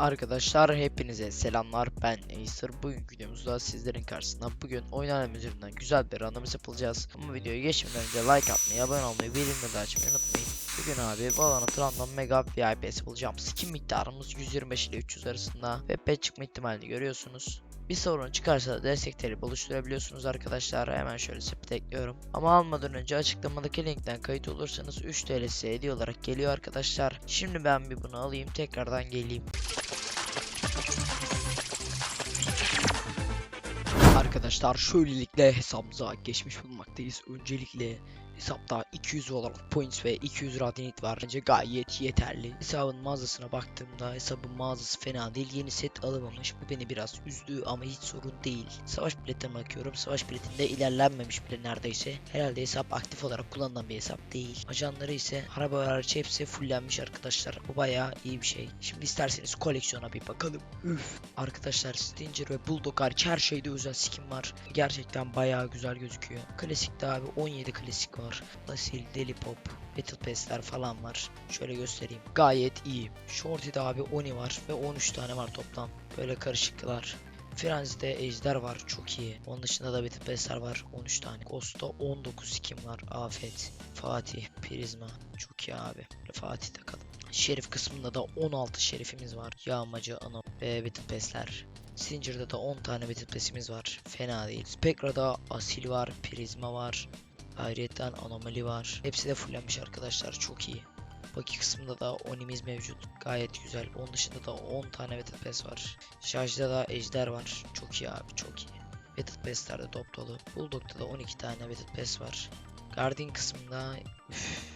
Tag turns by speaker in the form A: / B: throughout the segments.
A: Arkadaşlar hepinize selamlar ben Acer bugünkü videomuzda sizlerin karşısında bugün alemi üzerinden güzel bir randomize yapılacağız ama videoya geçmeden önce like atmayı abone olmayı bildirimleri açmayı unutmayın Bugün abi Valorant random mega VIP'si bulacağım skin miktarımız 125 ile 300 arasında ve pet çıkma ihtimalini görüyorsunuz bir sorun çıkarsa destekleri buluşturabiliyorsunuz arkadaşlar. Hemen şöyle sepete ekliyorum. Ama almadan önce açıklamadaki linkten kayıt olursanız 3 TL size hediye olarak geliyor arkadaşlar. Şimdi ben bir bunu alayım tekrardan geleyim. Arkadaşlar şöylelikle hesabımıza geçmiş bulunmaktayız. Öncelikle hesapta 200 Valorant Points ve 200 Radiant var. Bence gayet yeterli. Hesabın mağazasına baktığımda hesabın mağazası fena değil. Yeni set alınmamış. Bu beni biraz üzdü ama hiç sorun değil. Savaş biletine bakıyorum. Savaş biletinde ilerlenmemiş bile neredeyse. Herhalde hesap aktif olarak kullanılan bir hesap değil. Ajanları ise araba hariç hepsi fullenmiş arkadaşlar. Bu bayağı iyi bir şey. Şimdi isterseniz koleksiyona bir bakalım. Üf. Arkadaşlar Stinger ve Bulldog hariç her şeyde özel skin var. Gerçekten bayağı güzel gözüküyor. Klasikte abi 17 klasik var. Asil, Deli Pop, Battle Pass'ler falan var. Şöyle göstereyim. Gayet iyi. Shorty'de abi Oni var ve 13 tane var toplam. Böyle karışıklar. Frenzy'de Ejder var çok iyi. Onun dışında da Battle Pass'ler var 13 tane. Ghost'ta 19 skin var. Afet, Fatih, Prizma. Çok iyi abi. Fatih takalım. Şerif kısmında da 16 şerifimiz var. Yağmacı, Ana ve Battle Pass'ler. Singer'da da 10 tane Battle Pass'imiz var. Fena değil. Spectra'da Asil var, Prizma var. Ayrıyeten anomali var. Hepsi de fullenmiş arkadaşlar. Çok iyi. Baki kısmında da Onimiz mevcut. Gayet güzel. Onun dışında da 10 tane Battle Pass var. Şarjda da Ejder var. Çok iyi abi çok iyi. Battle Pass'lerde top dolu. Bulldog'da da 12 tane Battle Pass var. Guardian kısmında üf,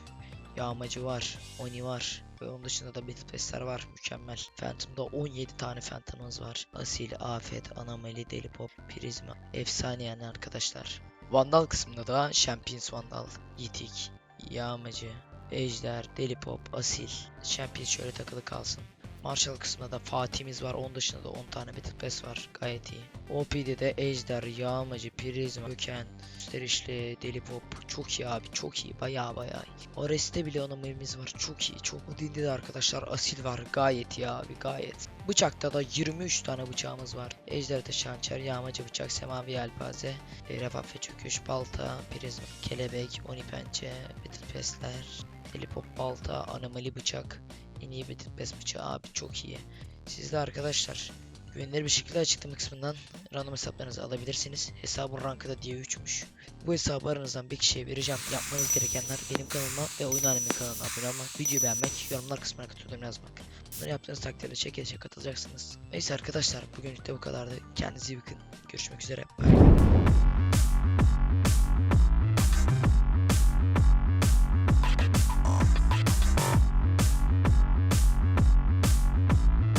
A: yağmacı var. Oni var. Ve onun dışında da Battle Pass'ler var. Mükemmel. Phantom'da 17 tane Phantom'ımız var. Asil, Afet, Anomali, Deli Pop, Prizma. Efsane yani arkadaşlar. Vandal kısmında da Champions Vandal, Yitik, Yağmacı, Ejder, Deli Pop, Asil. Champions şöyle takılı kalsın. Marshall kısmında da Fatih'imiz var. Onun dışında da 10 tane Battle Pass var. Gayet iyi. OP'de de Ejder, Yağmacı, Prizma, Göken, Gösterişli, Deli Pop. Çok iyi abi. Çok iyi. Baya baya iyi. Ares'te bile anomalimiz var. Çok iyi. Çok. Odin'de de arkadaşlar Asil var. Gayet iyi abi. Gayet. Bıçakta da 23 tane bıçağımız var. Ejder'de şançer, yağmacı bıçak, semavi yelpaze, e, refah ve çöküş, balta, prizma, kelebek, oni pençe, battle pesler, deli pop balta, anomali bıçak, en iyi pes bıçağı abi çok iyi. Siz de arkadaşlar güvenilir bir şekilde açıklama kısmından random hesaplarınızı alabilirsiniz. Hesabın rankı da diye 3'müş. Bu hesabı aranızdan bir kişiye vereceğim. Yapmanız gerekenler benim kanalıma ve oyun alemin kanalına abone olmak, videoyu beğenmek, yorumlar kısmına katılıyorum yazmak. Bunları yaptığınız takdirde çekilişe katılacaksınız. Neyse arkadaşlar bugünlük de bu kadardı. Kendinize iyi bakın. Görüşmek üzere. Bye.